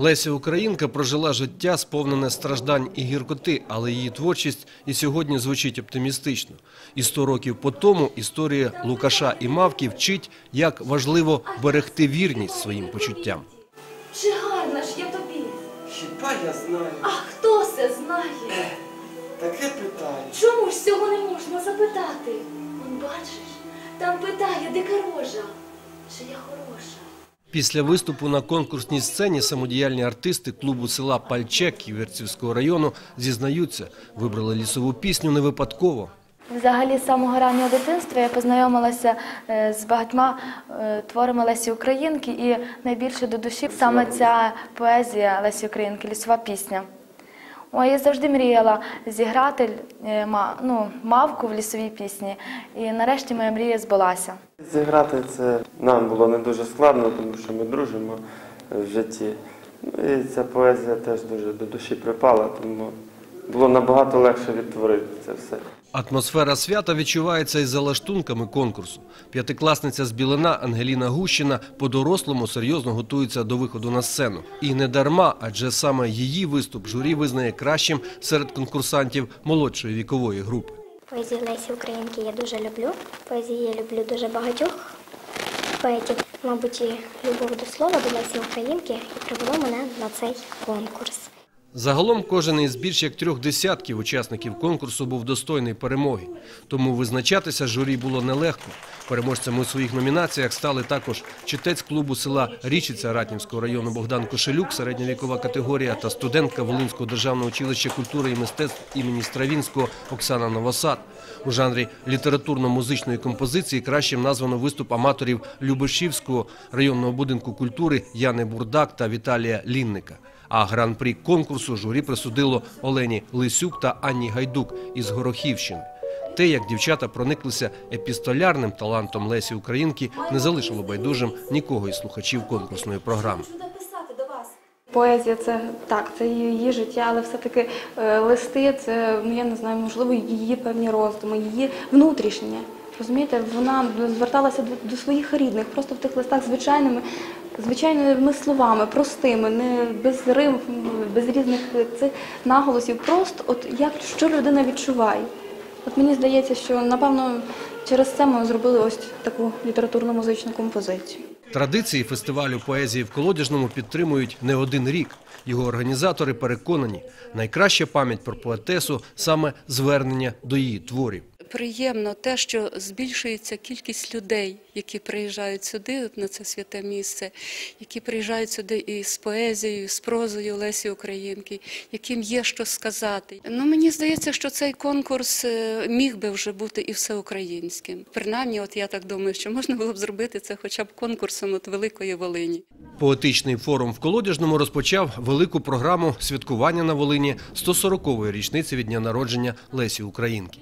Леся Українка прожила життя, сповнене страждань і гіркоти, але її творчість і сьогодні звучить оптимістично. І сто років по тому історія Лукаша і Мавки вчить, як важливо берегти вірність своїм почуттям. Чи гарна ж я тобі? Хіба я знаю? А хто це знає? Таке питання. Чому ж цього не можна запитати? Он бачиш, там питає дика рожа, чи я хороша. Після виступу на конкурсній сцені самодіяльні артисти клубу села Пальчек Ківерцівського району зізнаються, вибрали лісову пісню не випадково. Взагалі, з самого раннього дитинства я познайомилася е, з багатьма е, творами Лесі Українки, і найбільше до душі саме ця поезія Лесі Українки, лісова пісня. Ой, я завжди мріяла зіграти е, ну, мавку в лісовій пісні, і нарешті моя мрія збулася. Зіграти це нам було не дуже складно, тому що ми дружимо в житті. Ну і ця поезія теж дуже до душі припала, тому було набагато легше відтворити це все. Атмосфера свята відчувається і за лаштунками конкурсу. П'ятикласниця з Білина Ангеліна Гущина по-дорослому серйозно готується до виходу на сцену. І не дарма, адже саме її виступ журі визнає кращим серед конкурсантів молодшої вікової групи. Поезію Лесі Українки я дуже люблю. Поезію я люблю дуже багатьох поетів. Мабуть, і любов до слова до Лесі Українки і привело мене на цей конкурс. Загалом кожен із більш як трьох десятків учасників конкурсу був достойний перемоги. Тому визначатися журі було нелегко. Переможцями у своїх номінаціях стали також читець клубу села Річиця Ратнівського району Богдан Кошелюк, середньовікова категорія та студентка Волинського державного училища культури і мистецтв імені Стравінського Оксана Новосад. У жанрі літературно-музичної композиції кращим названо виступ аматорів Любешівського районного будинку культури Яни Бурдак та Віталія Лінника. А гран-прі конкурсу журі присудило Олені Лисюк та Анні Гайдук із Горохівщини. Те, як дівчата прониклися епістолярним талантом Лесі Українки, не залишило байдужим нікого із слухачів конкурсної програми. Поезія це так, це її життя, але все-таки е, листи це, ну я не знаю, можливо, її певні роздуми, її внутрішнє. Розумієте, вона зверталася до, до своїх рідних, просто в тих листах звичайними, звичайними словами, простими, не без рим, без різних цих наголосів. Просто от як що людина відчуває. От мені здається, що напевно через це ми зробили ось таку літературно-музичну композицію. Традиції фестивалю поезії в Колодяжному підтримують не один рік. Його організатори переконані, найкраща пам'ять про поетесу саме звернення до її творів. Приємно те, що збільшується кількість людей, які приїжджають сюди, на це святе місце, які приїжджають сюди і з поезією, з прозою Лесі Українки, яким є що сказати. Ну мені здається, що цей конкурс е, міг би вже бути і всеукраїнським. Принаймні, от я так думаю, що можна було б зробити це хоча б конкурсом от Великої Волині. Поетичний форум в Колодяжному розпочав велику програму святкування на Волині 140-ї річниці від дня народження Лесі Українки.